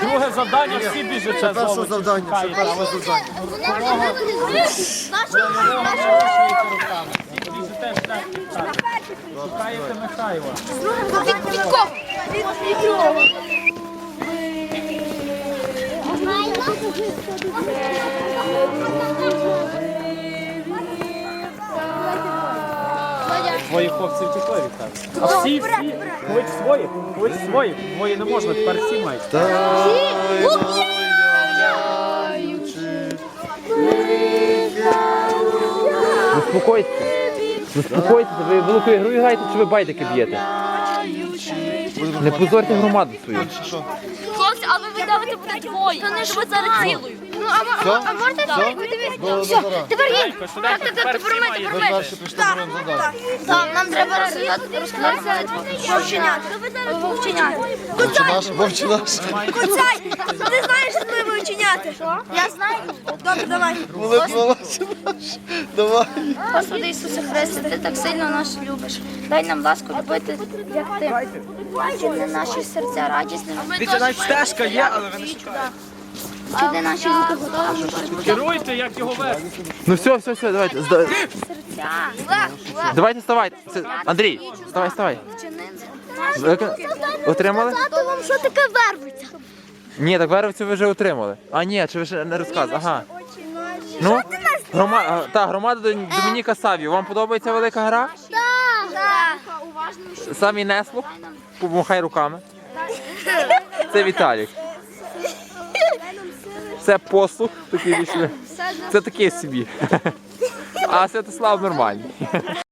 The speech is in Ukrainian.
Друге завдання, всі біжать. Це Перше завдання, це перше завдання. Шукаєте Михайла. Твої хлопці втекли від тебе. А всі, всі, клич своїх, клич своїх. Двоє не можна, тепер всі мають. Заспокойтеся. Заспокойтеся, ви велику ігру граєте чи ви байдики б'єте? Не позорте громаду свою. Хлопці, а ви видавати буде двоє. То не ж ви зараз цілою. Ну, а, а, а можна так? Все, тепер швиденько, тепер. Ви перші пішли до завдання. Так, нам треба розглядати, розглядати вовченят. Вовченят. Куцай, ти знаєш, що ми вивчиняти? Я знаю. Добре, давай. Молитва вовчі наш. Давай. Господи Ісусе Христе, ти так сильно нас любиш. Дай нам ласку любити, як ти. Чини наші серця радісними. Вітя, навіть стежка є, але ви не Чини наші руки готові. Керуйте, як його вести. Ну все, все, все, давайте. зда- Давайте вставайте. Це- Андрій, вставай, вставай. Ви Отримали? Вам що таке вервиться? Ні, так вервицю ви вже отримали. А ні, чи ви ще не розказували? Ага. Ну, грома... а, та, громада Дом- Домініка Саві. Вам подобається велика гра? Так. Самі неслух? Помахай руками. Це Віталік. Це послух, такий вічний. Це таке собі. А Святослав нормальний.